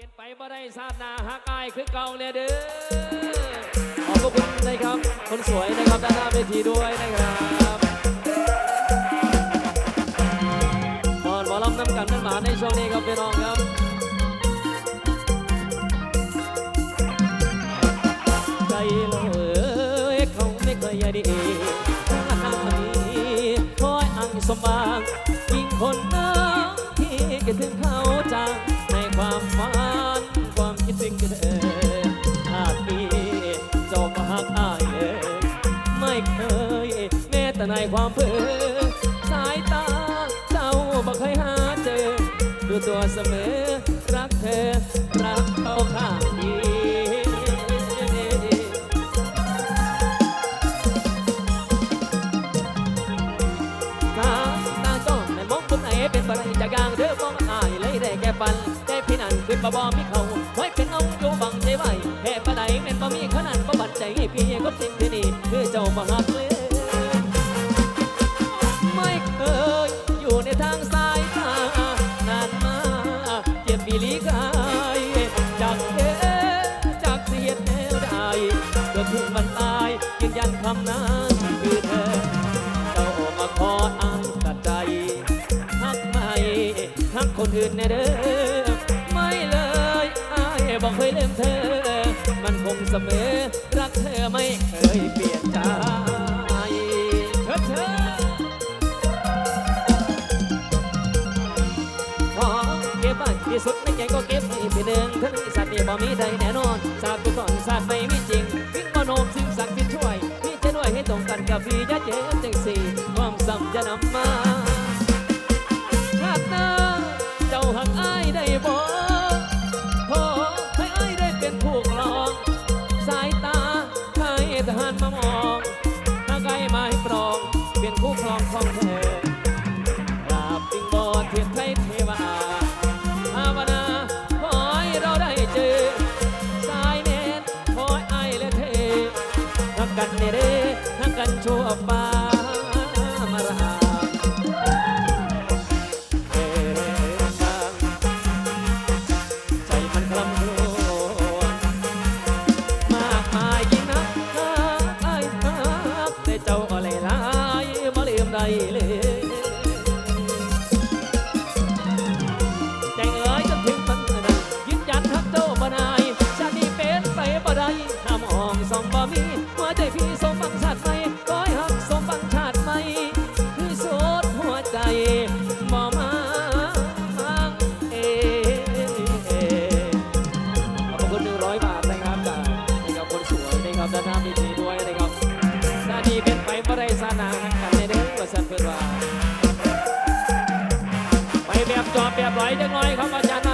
เป็นไปบ่ได้ซาดนาหักอายคือเก่าเนี่ยเด้อขอบพระคุณนะครับ คนสวยนะครับด้านหน้าเวทีด้วยนะครับนอนหมอลำน้ำกันเป็นหมาในช่วงนี้ครับพี่น้องครับใจลอยเอ้ยเขาไม่เคยใยดีถ้ามีคอยอังสมบังยิ่งคนน้ำที่คิดถึงเขาจัง ตัวเสมอ รักเธอ รักเขาข้างดียวตาตาจ้องแม่นมองคนไหนเป็นบ่ได้จากยางเธอมองอายเลยได้แก่ปันได้พี่นันขึ้นมาบ่มีเขาไว้เป็นเอาอยู่บังใจไว้แค่ปานใดแม่นบ่มีขนาดบ่บัดใจให้พี่ก็สิ่งที่นี่คือเจ้าบ่ฮัก คนอื่นแน่เด้อไม่เลยอายบอกเคยลืมเธอ มันคงเสมอ รักเธอไม่เคยเปลี่ยนใจเธอเธอขอเก็บไว้ที่สุดในใจก็เก็บไว้ที่หนึ่งทั้งสัตว์นี่บ่มีใดแน่นอนศาสตร์ตัวก่อนศาสตร์ไม่มีจริงวิ่งมโนมสิ่งศักดิ์สิทธิ์ช่วยพี่จะด้วยให้ตรงกันกับพี่จะเจ็บจังสี่ความซ้ำจะนำมา บ่ขอให้อ้ายได้เป็นผู้ครอง สายตาให้ทหารมามองถ้าไกลมาให้ปรอง เป็นคู่ครองของเธอกราบปิงบอเทียนไทยเทวาภาวนาขอให้เราได้เจอ สายเน้นขอให้ไอายและเธอทักกันเด้อทักกันชั่วฟ้าานหน้ามีทีด้วยนะครับหน้าดีเป็นไปบ่ได้สานากันในเด้อว่าสันเพื่อนว่าไปแบบจอบแบบไหลจังหน่อยครับอาจารย์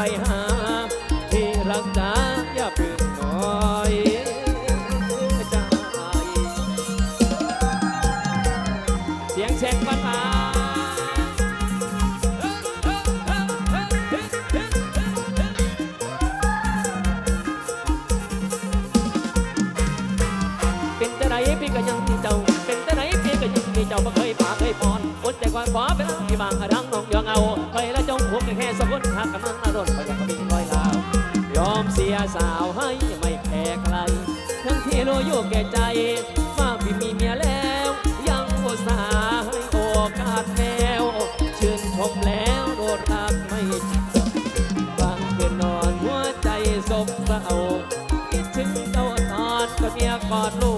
ไปหา ที่รักษาอย่าเพึ่งน้อยใจเสียงเช็คปันมาเป็นแต่ไหนพี่ก็ยังมีเจ้า เป็นแต่ไหนพี่ก็ยังมีเจ้าบ่เคยปาเคยพรคนใจก่อนขอเป็นพี่บางดังน้องยองเอา ยสาวให้ไม่แพ้ใคร ทั้งที่รู้อยู่แก่ใจว่าพี่มีเมียแล้ว ยังอุตส่าห์ให้โอกาสแมวชื่นชมแล้วโดดรักไม่จบบางคืนนอนหัวใจสบเศร้าคิดถึงเจ้าตอนกับเมียกอดลูก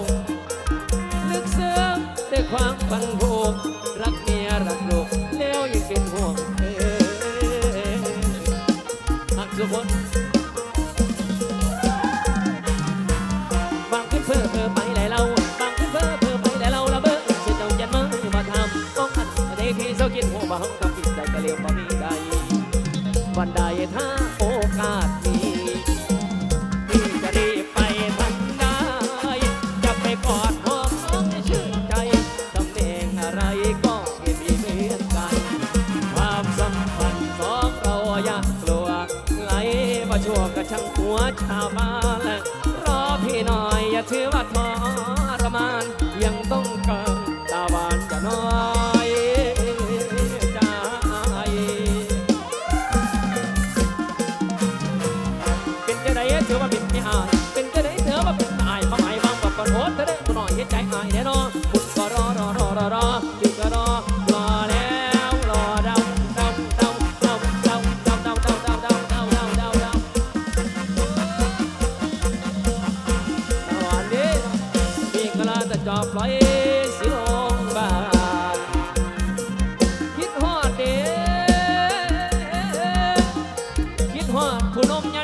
ว่าชั่วกะช่างหัวชาวบ้านรอพี่หน่อยอย่าถือว่าทรมานยังต้องเกินตาหวานอย่านอย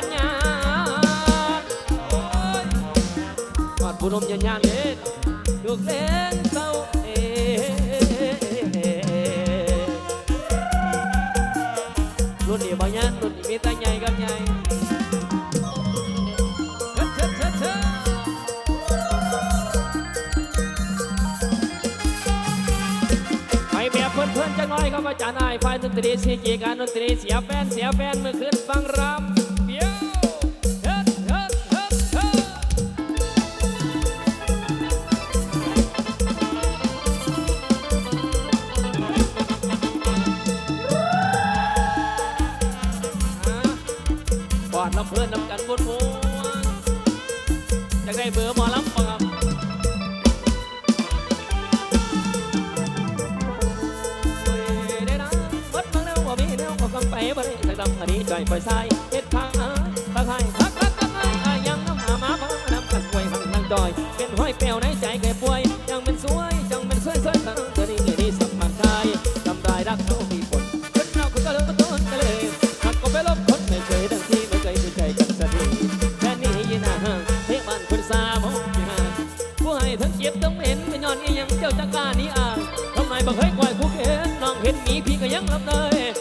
ผู้นมยันยานโอ้ยฮอดผู้นมยันยานเด้ลูกเล่นเศร้าเอรุ่นนี้บ่ยันรุ่นนี้มีแต่ใหญ่กับใหญ่เชิดเชิดเชิดเชิดไปแบบเพื่อนๆจะน้อยก็มาจานายฝ่ายดนตรีเสียเกียการดนตรีเสียแฟนเสียแฟนเมื่อคืนฟังรำ อยากได้เบอร์หมอลำปังได้นะวัดบไปบ่ได้สักดำอันนี้จ่อยปล่อยสายเฮ็ดทางหาตะไคร้พักรักตะไคร้ยังน้ำหามาพังน้ำกันป่วยหังทางจอย เป็นห้อยเปลวในใจแก่ป่วย khắp nơi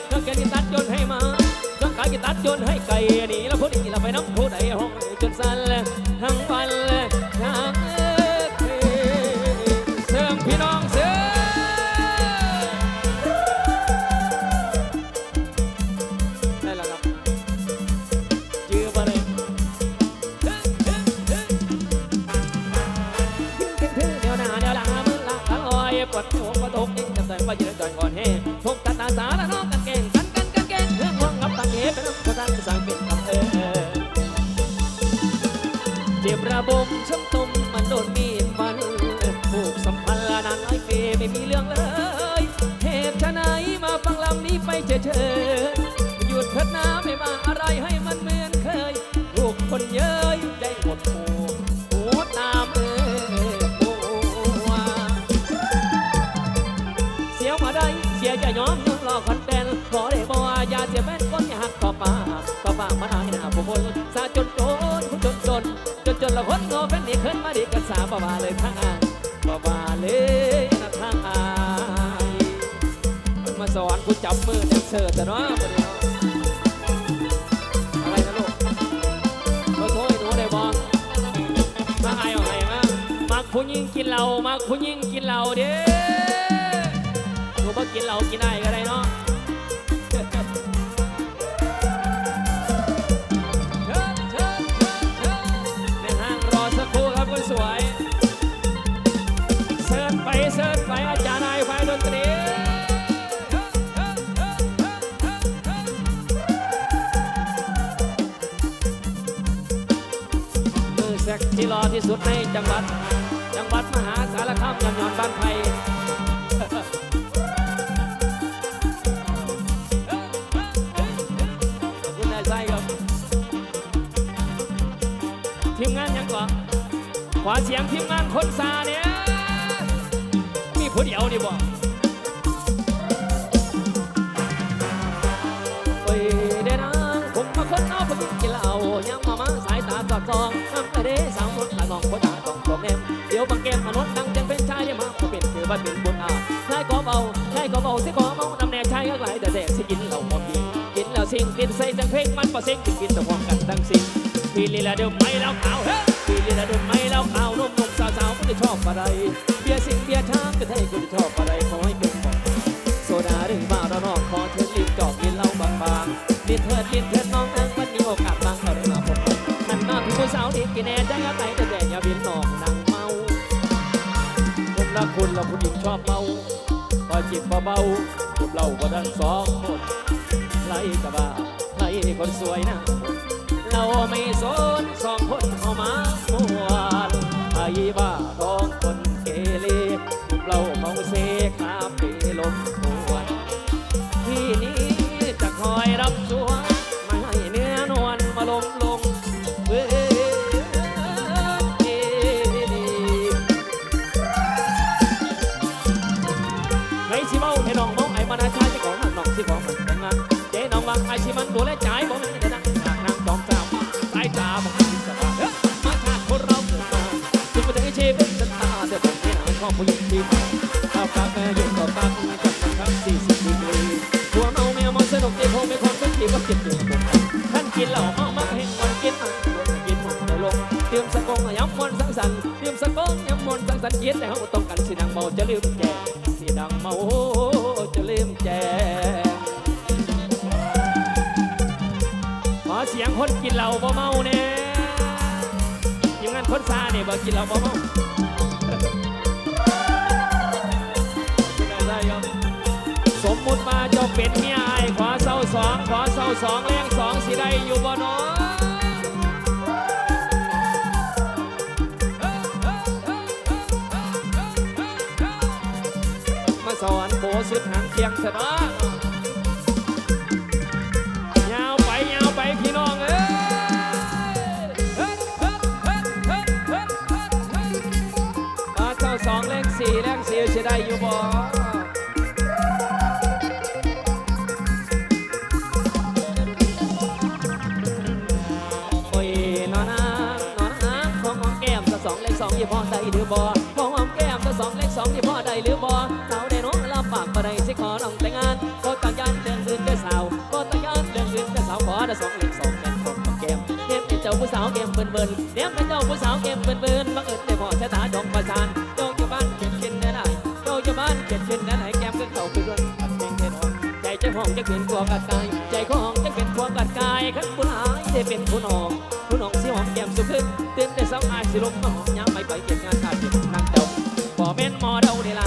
บระบมช้ำตมมันโดนมีดฟันผูกสัมพันธ์ละนานหลายปีไม่มีเรื่องเลยเหตุชะไหนมาฟังลำนี้ไปเฉยๆหยุดเถิดน้ำไม่มาอะไรให้มันเหมือนเคยลูกคนเย้ยได้หมดหูหัวตามเออหัวเสียวมาได้เสียจะยอม นงอแฟนนี่ขึ้นมาดีกันสาบ่าวาเลยทางอ่างบ่าวาเลยนะทางอ่างมันมาสอนกูจับมือแดนเซอร์แต่เนาะบ่ได้เนาะอะไรนะลูกมาโทษหนูได้บอกมาไอ้เอาไงมามักผู้หญิงกินเหล้ามักผู้หญิงกินเหล้าเด้หนูมากินเหล้ากินได้ก็ได้เนาะ ที่รอที่สุดในจังหวัด จังหวัดมหาสารคามยำยอนบ้านไทยคุณนายไส้ครับทีมงานยังก่อนขอเสียงทีมงานคนซาเนี่ยมีผู้เดียวนี่บอกโอ้ยเด้นางผมมาคนเอาไปกินกินเหล้ายังมามาสายตาสอดส่อง ก็เป็นคือว่าเป็นบุญอาชายก็เบาชายก็เบาสิขอเมานำแน่ชายก็หลายแต่แดกสิกินเหล่าบ่กินกินแล้วสิ่งกินใส่จังเพลงมันบ่เซ็งกินกินแต่พร้อมกันทั้งสิ้นพี่ลีลาเดิมไม่แล้วขาวเฮ้ยพี่ลีลาเดิมไม่แล้วขาวนุ่มนุ่มสาวสาวๆก็จะชอบอะไรเบียร์สิงเบียร์ช้างก็ให้คุณชอบอะไรขอให้เป็ คุณแล้วผู้หญิงชอบเมาพอจิบเบาๆกับเราก็ดันสองคนไล่กะบ้าไล่คนสวยนะเราไม่สนสองคนเข้ามามวนไอ้บ้าร้องคนเกเรเราเขาเสค ยุ่งกับปากกับมันทั้งสี่สิบดีกรีหัวเมาแมวเมาสนุกดีคงไม่คนสักทีว่าเจ็บตัวผมท่านกินเหล้าเมามักเห็นวันกินอันควรกินหมดในลงเตรียมสะกงย้ำมนสังสรรค์เตรียมสะกงย้ำมนสังสรรค์เย็นแต่เขาต้องกันสินางเมาจะลืมแจสินางเมาจะลืมแจขอเสียงคนกินเหล้าบ่เมาเนี่ยยังงั้นคนซาเนี่ยบ่กินเหล้าบ่เมา มมุติมาเจ้าเป็นเมียไอ้ขอเศร้าสองขอเศร้าสองแรงสองสิได้อยู่บ่เนาะมาสอนโบสุดหางเคียงเถอะเนาะยาวไปยาวไปพี่น้องเอ้ยเฮ้ยเฮ้ยเฮ้ยเฮ้ยเฮ้ยเฮ้ยเฮ้ยมาเท่าสองเลขสี่เลขสี่จะได้อยู่บ่ บิ่นเบิ่นเนมเป็นเจ้าผู้สาวแก้มเบิ่นเบิ่นบังเอิญได้พ่อชะตาดองประสานโยกอยู่บ้านเก็บกินได้โยกอยู่บ้านเก็บกินได้แก้มก็เข้าไปด้วยอัดเพลงเทนอนใจเจ้าของจะเป็นตัวกัดกายใจของจะเป็นตัวกัดกายขันผู้หายจะเป็นผู้น้องผู้น้องสิหอมแก้มสุขึกตื่นแต่เช้าอายสิลงมาหอมยามไปไปเก็บงานการเก็บนางเจ้าบ่แม่นหมอเดาเดลา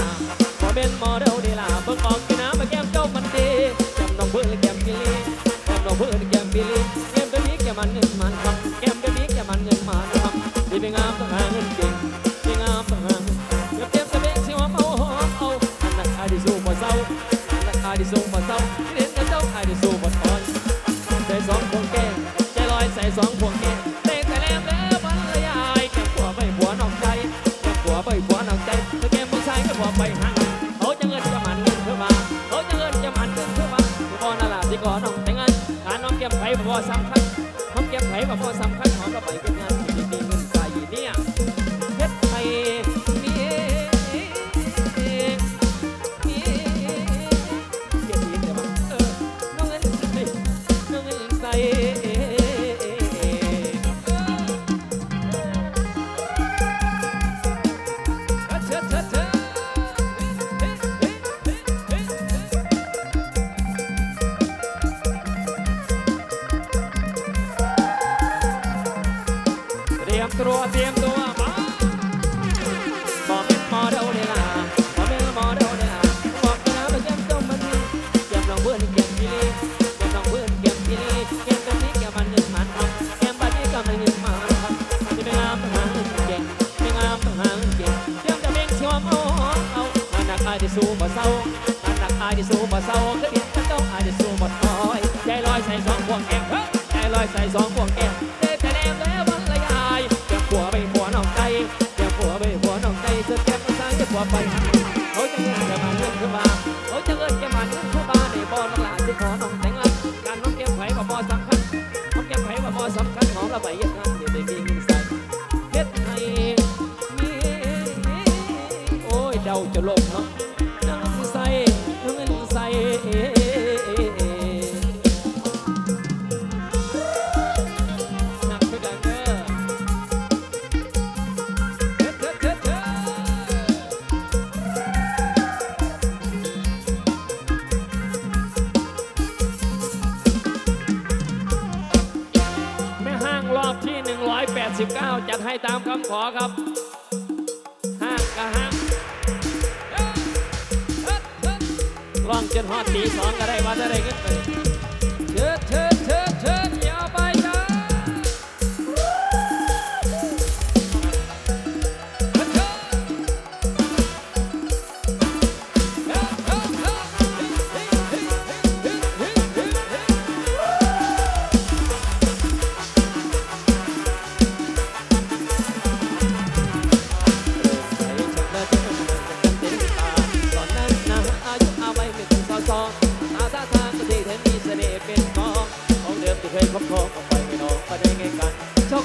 อยใส่สองพวงแก้มเต้แต่แนมแล้วบรรยายเก็บผัวไปผัวนอกใจเก็บผัวไปผัวนอกใจเสื้อแก้มก็สางเก็บผัวไปเขาจะเงินจะมาเงินขึ้นมาเขาจะเงินจะมาเงินขึ้นมาในบ่อนักหลาที่ขอน้องแต่งงานการน้องแก้มไผ่บ่บ่สำคัญน้องแก้มไผ่บ่บ่สำคัญของเราไปยังงานอย่าได้กินใส่เฮ็ดให้โอ้ยเดาจะลงเนาะ 19 จัดให้ตามคำขอครับห้างกะห้างร้องเจ็ดหอดตีสองก็ได้ว่าได้เงินไป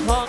Hoặc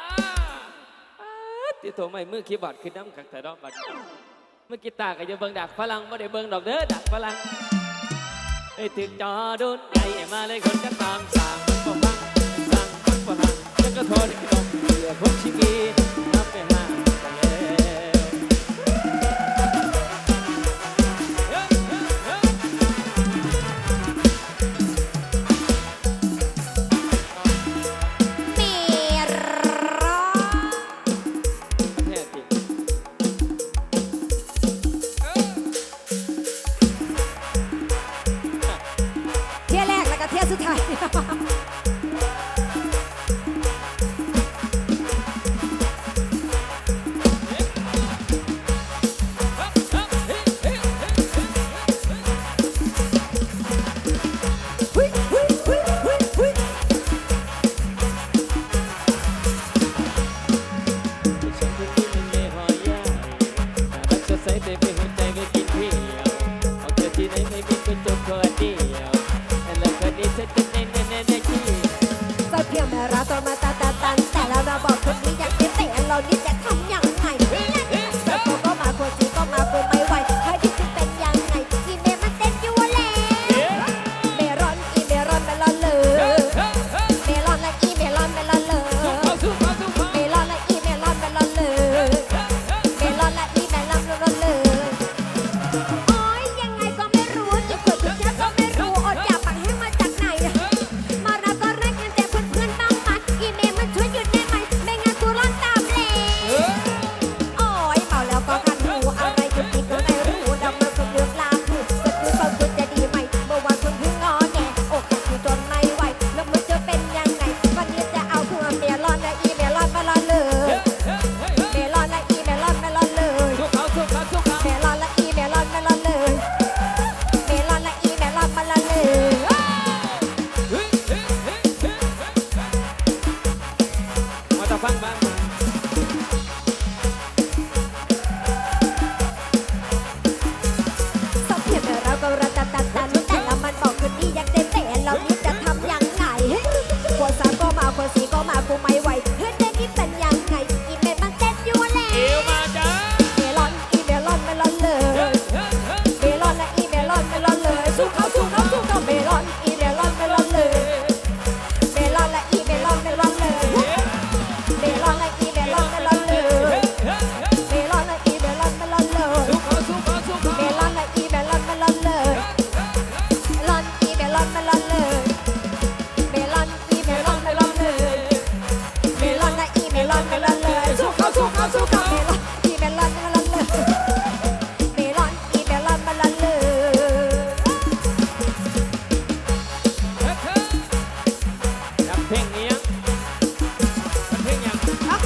ที่โทรไม่เมื่อคีย์บอร์ดคือน้ำกักแต่ดอกบัดเมื่อกีตาร์ก็จะเบิ่งดักพลังไม่ได้เบิ่งดอกเด้อดักพลังไอ้ถึงจอดุนไอ้มาเลยคนกันตามสั่งคนบ่ฟังสั่งคนบ่หักฉันก็โทรได้ดอกเบื่อพวกชิกี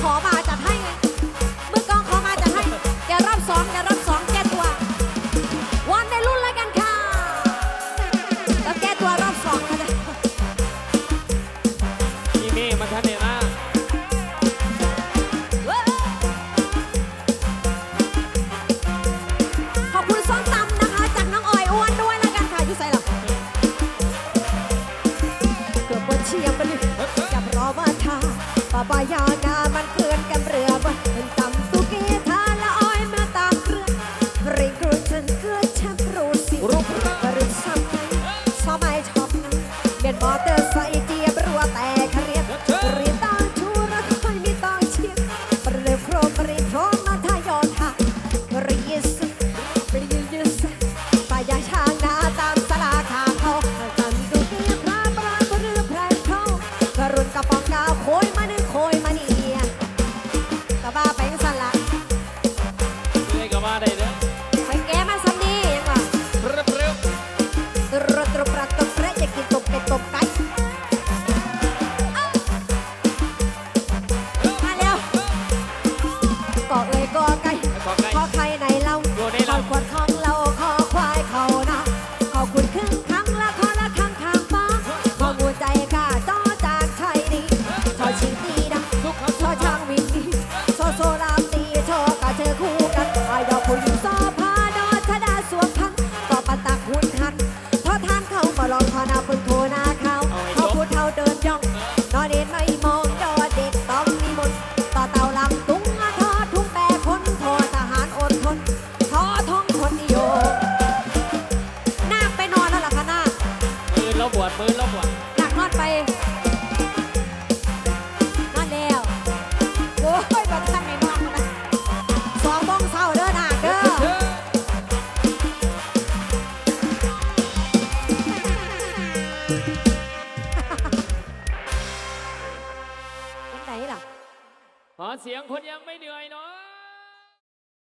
ขอมา